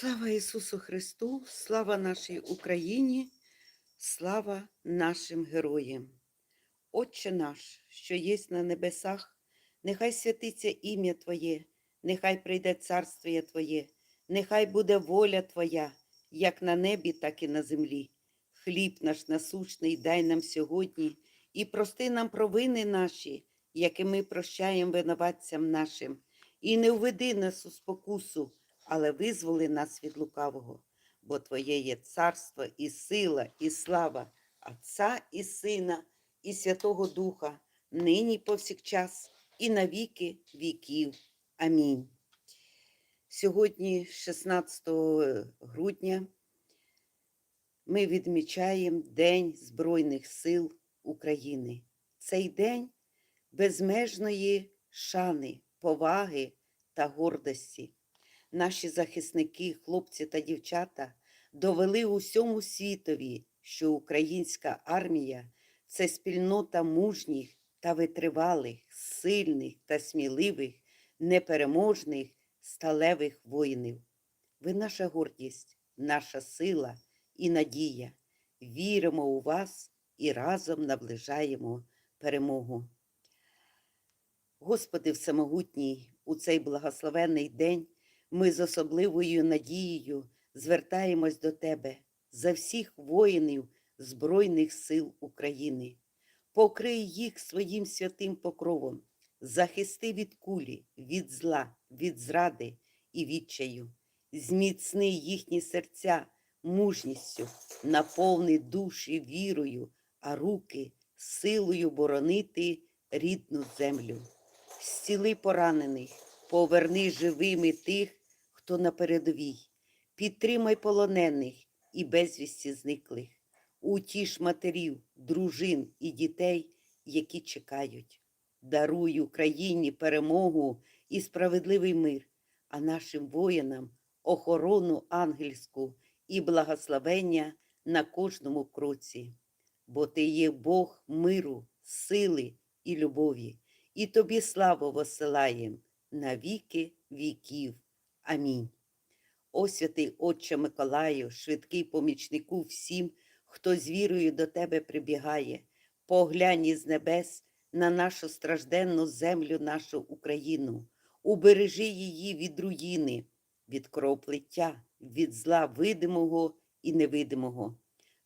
Слава Ісусу Христу, слава нашій Україні, слава нашим героям. Отче наш, що єсть на небесах, нехай святиться ім'я Твоє, нехай прийде царствіє Твоє, нехай буде воля Твоя, як на небі, так і на землі. Хліб наш насущний дай нам сьогодні і прости нам провини наші, які ми прощаємо винуватцям нашим, і не введи нас у спокусу, але визволи нас від лукавого, бо Твоє є царство і сила, і слава Отця і Сина, і Святого Духа, нині повсякчас, і на віки віків. Амінь. Сьогодні, 16 грудня, ми відмічаємо День Збройних сил України. Цей день безмежної шани, поваги та гордості. Наші захисники, хлопці та дівчата довели усьому світові, що українська армія це спільнота мужніх та витривалих, сильних та сміливих, непереможних, сталевих воїнів. Ви наша гордість, наша сила і надія. Віримо у вас і разом наближаємо перемогу. Господи Всемогутній, у цей благословенний день ми з особливою надією звертаємось до Тебе за всіх воїнів Збройних сил України. Покрий їх своїм святим покровом, захисти від кулі, від зла, від зради і відчаю, зміцни їхні серця мужністю, наповни душі вірою, а руки силою боронити рідну землю. Зціли поранених, поверни живими тих, хто на передовій, підтримай полонених і безвісті зниклих, утіш матерів, дружин і дітей, які чекають. Даруй Україні перемогу і справедливий мир, а нашим воїнам охорону ангельську і благословення на кожному кроці. Бо ти є Бог миру, сили і любові, і тобі славу посилаєм на віки віків. Амінь. О святий Отче Миколаю, швидкий помічнику всім, хто з вірою до тебе прибігає, поглянь із небес на нашу стражденну землю, нашу Україну, убережи її від руїни, від кровоплиття, від зла видимого і невидимого.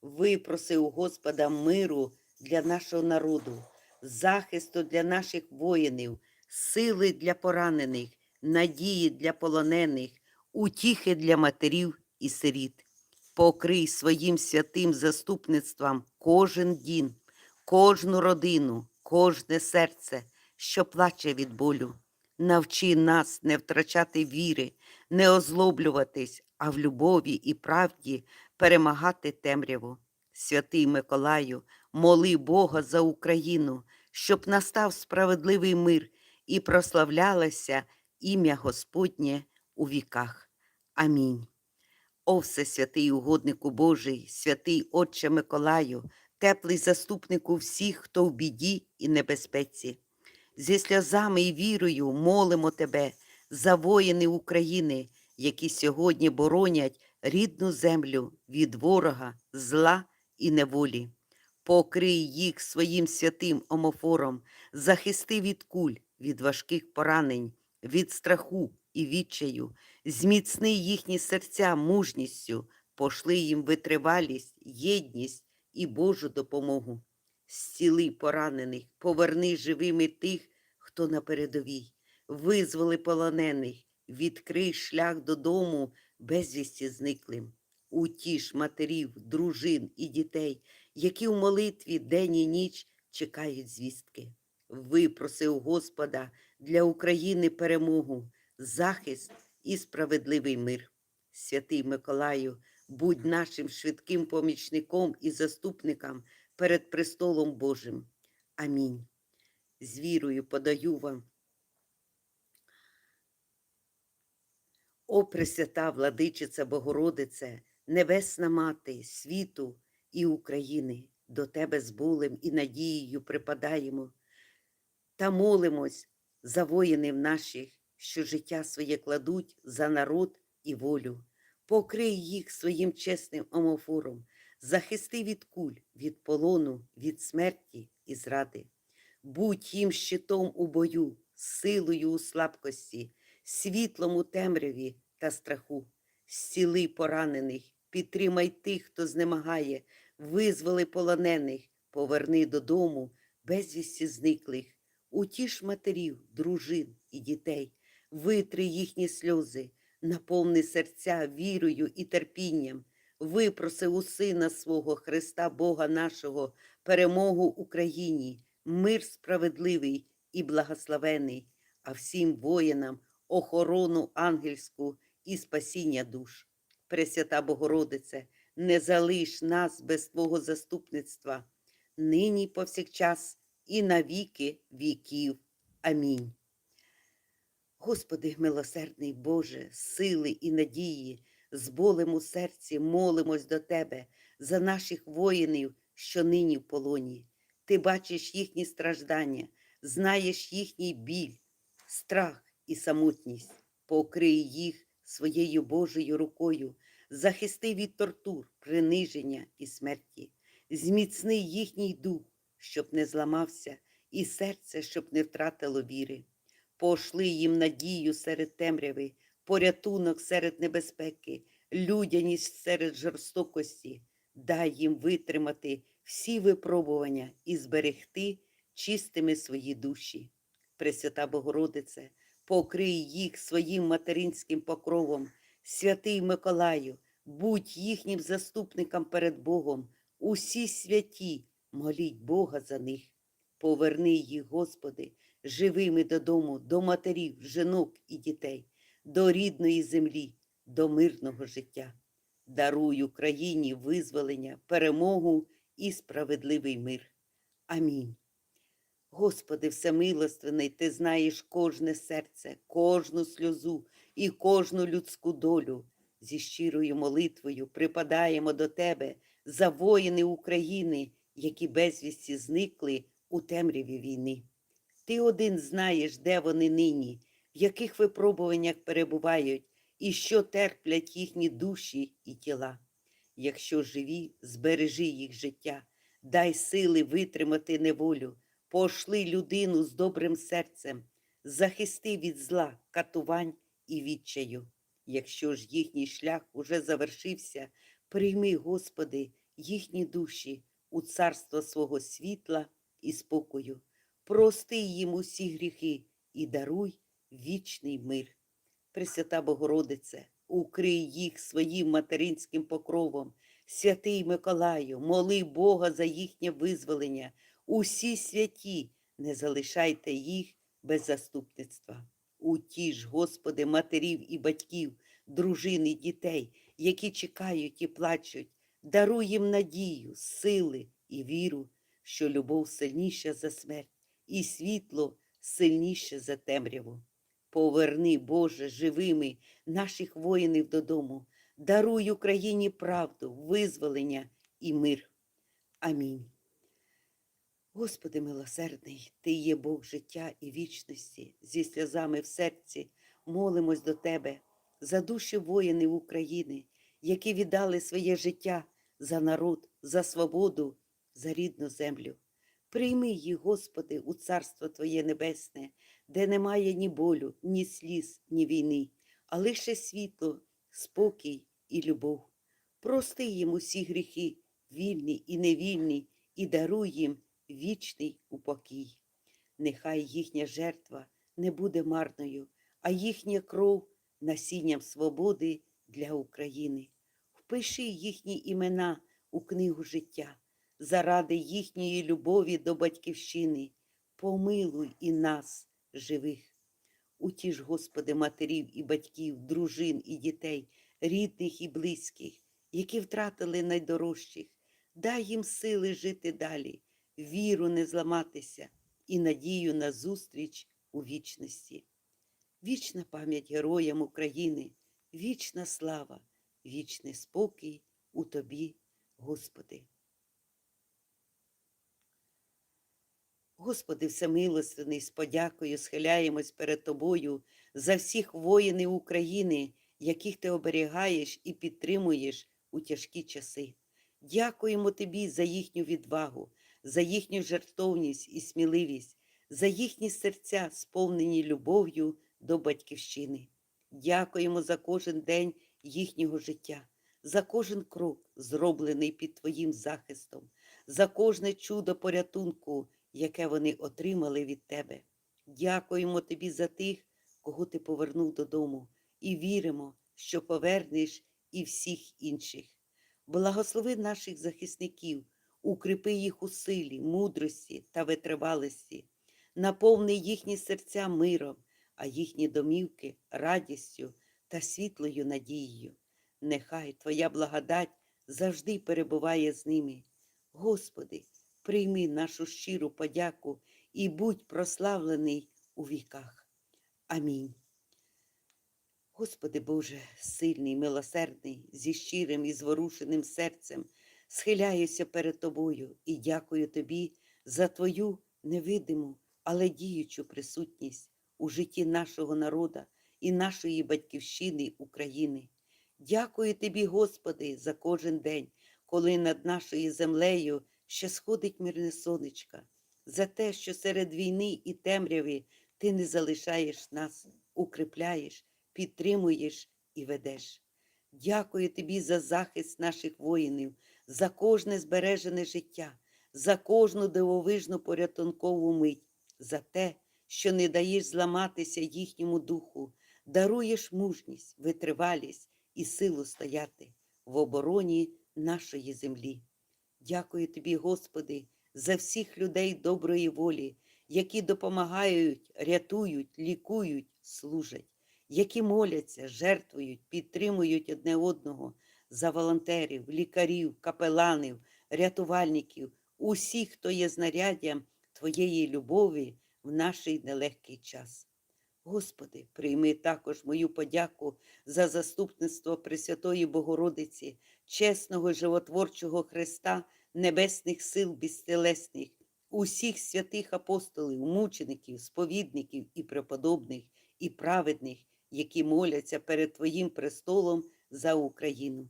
Випроси у Господа миру для нашого народу, захисту для наших воїнів, сили для поранених, надії для полонених, утіхи для матерів і сиріт. Покрий своїм святим заступництвом кожен дім, кожну родину, кожне серце, що плаче від болю. Навчи нас не втрачати віри, не озлоблюватись, а в любові і правді перемагати темряву. Святий Миколаю, моли Бога за Україну, щоб настав справедливий мир і прославлялося ім'я Господнє у віках. Амінь. О Всесвятий угоднику Божий, святий Отче Миколаю, теплий заступнику всіх, хто в біді і небезпеці. Зі сльозами і вірою молимо Тебе за воїни України, які сьогодні боронять рідну землю від ворога, зла і неволі. Покрий їх своїм святим омофором, захисти від куль, від важких поранень, від страху і відчаю, зміцни їхні серця мужністю, пошли їм витривалість, єдність і Божу допомогу. Зціли поранених, поверни живими тих, хто на передовій, визволи полонених, відкрий шлях додому безвісті зниклим. Утіш матерів, дружин і дітей, які в молитві день і ніч чекають звістки. Випроси у Господа для України перемогу, захист і справедливий мир. Святий Миколаю, будь нашим швидким помічником і заступником перед престолом Божим. Амінь. З вірою подаю вам. О Пресвята владичиця Богородице, Небесна Мати, світу і України, до Тебе з болем і надією припадаємо та молимось за воїнів наших, що життя своє кладуть за народ і волю. покрий їх своїм чесним омофором, захисти від куль, від полону, від смерті і зради. Будь їм щитом у бою, силою у слабкості, світлом у темряві та страху. Зціли поранених, підтримай тих, хто знемагає, визволи полонених, поверни додому безвісті зниклих, утіш матерів, дружин і дітей, витри їхні сльози, наповни серця вірою і терпінням, випроси у Сина свого Христа Бога нашого, перемогу Україні, мир справедливий і благословений, а всім воїнам охорону ангельську і спасіння душ. Пресвята Богородице, не залиш нас без Твого заступництва, нині повсякчас і на віки віків. Амінь. Господи, милосердний Боже, сили і надії, з болем у серці молимось до Тебе за наших воїнів, що нині в полоні. Ти бачиш їхні страждання, знаєш їхній біль, страх і самотність. Покрий їх своєю Божою рукою, захисти від тортур, приниження і смерті, зміцни їхній дух, щоб не зламався, і серце, щоб не втратило віри. Пошли їм надію серед темряви, порятунок серед небезпеки, людяність серед жорстокості. Дай їм витримати всі випробування і зберегти чистими свої душі. Пресвята Богородице, покрий їх своїм материнським покровом, святий Миколаю, будь їхнім заступником перед Богом, усі святі, моліть Бога за них. Поверни їх, Господи, живими додому, до матерів, жінок і дітей, до рідної землі, до мирного життя. Даруй Україні визволення, перемогу і справедливий мир. Амінь. Господи, всемилостивний, Ти знаєш кожне серце, кожну сльозу і кожну людську долю. Зі щирою молитвою припадаємо до Тебе за воїни України, які безвісті зникли у темряві війни. Ти один знаєш, де вони нині, в яких випробуваннях перебувають і що терплять їхні душі і тіла. Якщо живі, збережи їх життя, дай сили витримати неволю, пошли людину з добрим серцем, захисти від зла, катувань і відчаю. Якщо ж їхній шлях уже завершився, прийми, Господи, їхні душі у царство свого світла і спокою. Прости їм усі гріхи і даруй вічний мир. Пресвята Богородице, укрий їх своїм материнським покровом, святий Миколаю, моли Бога за їхнє визволення. Усі святі, не залишайте їх без заступництва. Утіш, Господи, матерів і батьків, дружин і дітей, які чекають і плачуть, даруй їм надію, сили і віру, що любов сильніша за смерть і світло сильніше за темряву. Поверни, Боже, живими наших воїнів додому, даруй Україні правду, визволення і мир. Амінь. Господи милосердний, Ти є Бог життя і вічності, зі сльозами в серці молимось до Тебе за душі воїнів України, які віддали своє життя за народ, за свободу, за рідну землю. Прийми їх, Господи, у Царство Твоє Небесне, де немає ні болю, ні сліз, ні війни, а лише світло, спокій і любов. Прости їм усі гріхи, вільні і невільні, і даруй їм вічний упокій. Нехай їхня жертва не буде марною, а їхня кров насінням свободи для України. Впиши їхні імена у книгу життя заради їхньої любові до батьківщини. Помилуй і нас, живих. Утіш, Господи, матерів і батьків, дружин і дітей, рідних і близьких, які втратили найдорожчих. Дай їм сили жити далі, віру не зламатися і надію на зустріч у вічності. Вічна пам'ять героям України, вічна слава, вічний спокій у Тобі, Господи. Господи, всемилостивний, з подякою схиляємось перед Тобою за всіх воїнів України, яких ти оберігаєш і підтримуєш у тяжкі часи. Дякуємо тобі за їхню відвагу, за їхню жертовність і сміливість, за їхні серця, сповнені любов'ю до батьківщини. Дякуємо за кожен день їхнього життя, за кожен крок, зроблений під Твоїм захистом, за кожне чудо порятунку, яке вони отримали від Тебе. Дякуємо Тобі за тих, кого Ти повернув додому, і віримо, що повернеш і всіх інших. Благослови наших захисників, укріпи їх у силі, мудрості та витривалості, наповни їхні серця миром, а їхні домівки радістю та світлою надією. Нехай Твоя благодать завжди перебуває з ними. Господи, прийми нашу щиру подяку і будь прославлений у віках. Амінь. Господи Боже, сильний, милосердний, зі щирим і зворушеним серцем, схиляюся перед Тобою і дякую Тобі за Твою невидиму, але діючу присутність у житті нашого народа і нашої батьківщини України. Дякую Тобі, Господи, за кожен день, коли над нашою землею ще сходить мирне сонечко, за те, що серед війни і темряви Ти не залишаєш нас, укріпляєш, підтримуєш і ведеш. Дякую Тобі за захист наших воїнів, за кожне збережене життя, за кожну дивовижну порятункову мить, за те, що не даєш зламатися їхньому духу, даруєш мужність, витривалість і силу стояти в обороні нашої землі. Дякую тобі, Господи, за всіх людей доброї волі, які допомагають, рятують, лікують, служать, які моляться, жертвують, підтримують одне одного за волонтерів, лікарів, капеланів, рятувальників, усіх, хто є знаряддям Твоєї любові в наш нелегкий час. Господи, прийми також мою подяку за заступництво Пресвятої Богородиці, чесного животворчого Христа, небесних сил безтелесних, усіх святих апостолів, мучеників, сповідників і преподобних, і праведних, які моляться перед Твоїм престолом за Україну.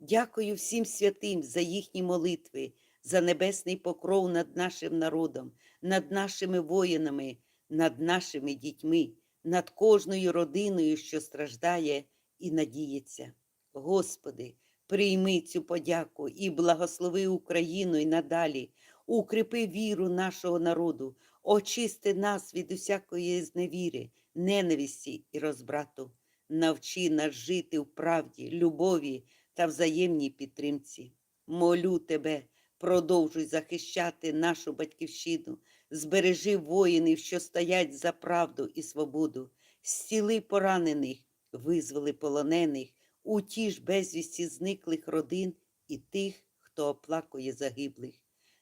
Дякую всім святим за їхні молитви, за небесний покров над нашим народом, над нашими воїнами, над нашими дітьми, над кожною родиною, що страждає і надіється. Господи, прийми цю подяку і благослови Україну і надалі, укріпи віру нашого народу, очисти нас від усякої зневіри, ненависті і розбрату. Навчи нас жити в правді, любові та взаємній підтримці. Молю тебе, продовжуй захищати нашу батьківщину, збережи воїнів, що стоять за правду і свободу, зціли поранених, визволи полонених, утіш безвісті зниклих родин і тих, хто оплакує загиблих.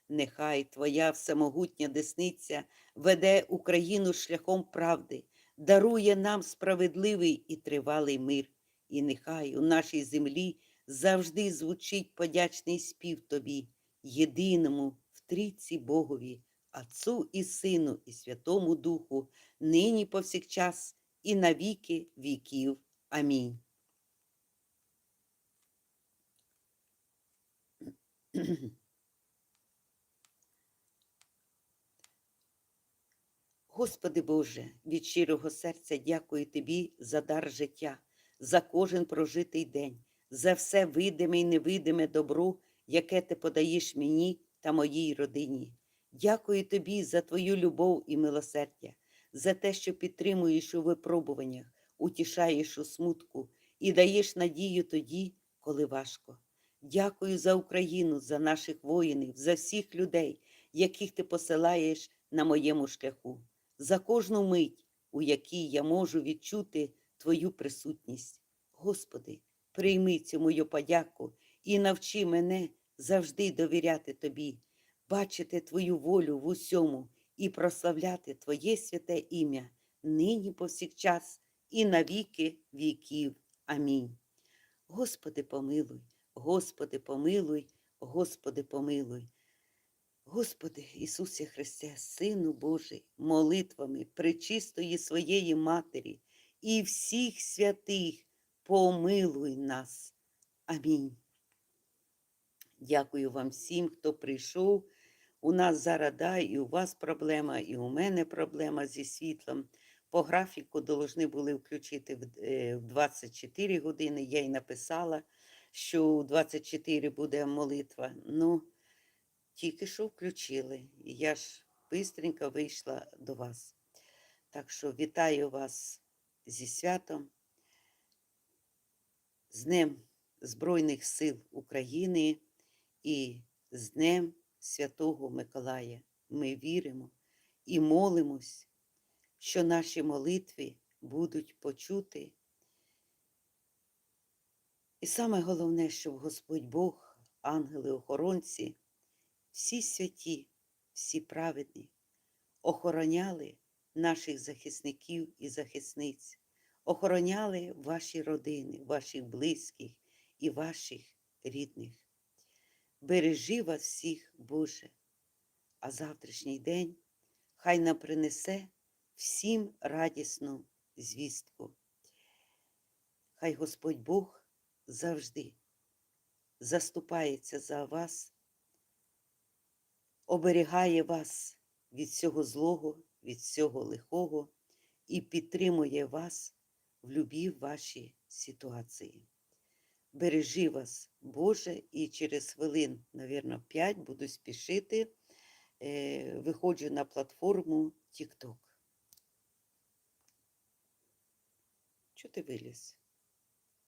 Нехай Твоя всемогутня десниця веде Україну шляхом правди, дарує нам справедливий і тривалий мир, і нехай у нашій землі завжди звучить подячний спів Тобі, єдиному в трійці Богові, Отцу і Сину, і Святому Духу, нині повсякчас, і на віки віків. Амінь. Господи Боже, від щирого серця дякую Тобі за дар життя, за кожен прожитий день, за все видиме і невидиме добро, яке Ти подаєш мені та моїй родині. Дякую Тобі за Твою любов і милосердя, за те, що підтримуєш у випробуваннях, утішаєш у смутку і даєш надію тоді, коли важко. Дякую за Україну, за наших воїнів, за всіх людей, яких ти посилаєш на моєму шляху, за кожну мить, у якій я можу відчути Твою присутність. Господи, прийми цю мою подяку і навчи мене завжди довіряти Тобі, бачити Твою волю в усьому і прославляти Твоє святе ім'я нині повсякчас і на віки віків. Амінь. Господи, помилуй, Господи, помилуй, Господи, помилуй. Господи Ісусе Христе, Сину Божий, молитвами пречистої своєї Матері і всіх святих помилуй нас. Амінь. Дякую вам всім, хто прийшов. У нас зараз да, і у вас проблема, і у мене проблема зі світлом. По графіку должны були включити в е, 24 години. Я й написала, що у 24 буде молитва. Ну, тільки що включили. Я ж бистренько вийшла до вас. Так що вітаю вас зі святом, з Днем Збройних сил України і з Днем Святого Миколая. Ми віримо і молимось, що наші молитви будуть почути. І саме головне, щоб Господь Бог, ангели-охоронці, всі святі, всі праведні, охороняли наших захисників і захисниць, охороняли ваші родини, ваших близьких і ваших рідних. Бережи вас всіх, Боже, а завтрашній день хай нам принесе всім радісну звістку. Хай Господь Бог завжди заступається за вас, оберігає вас від всього злого, від всього лихого і підтримує вас в любій вашій ситуації. Бережи вас, Боже, і через хвилин, мабуть, 5 буду спішити, е, виходжу на платформу TikTok. Чого ти виліз?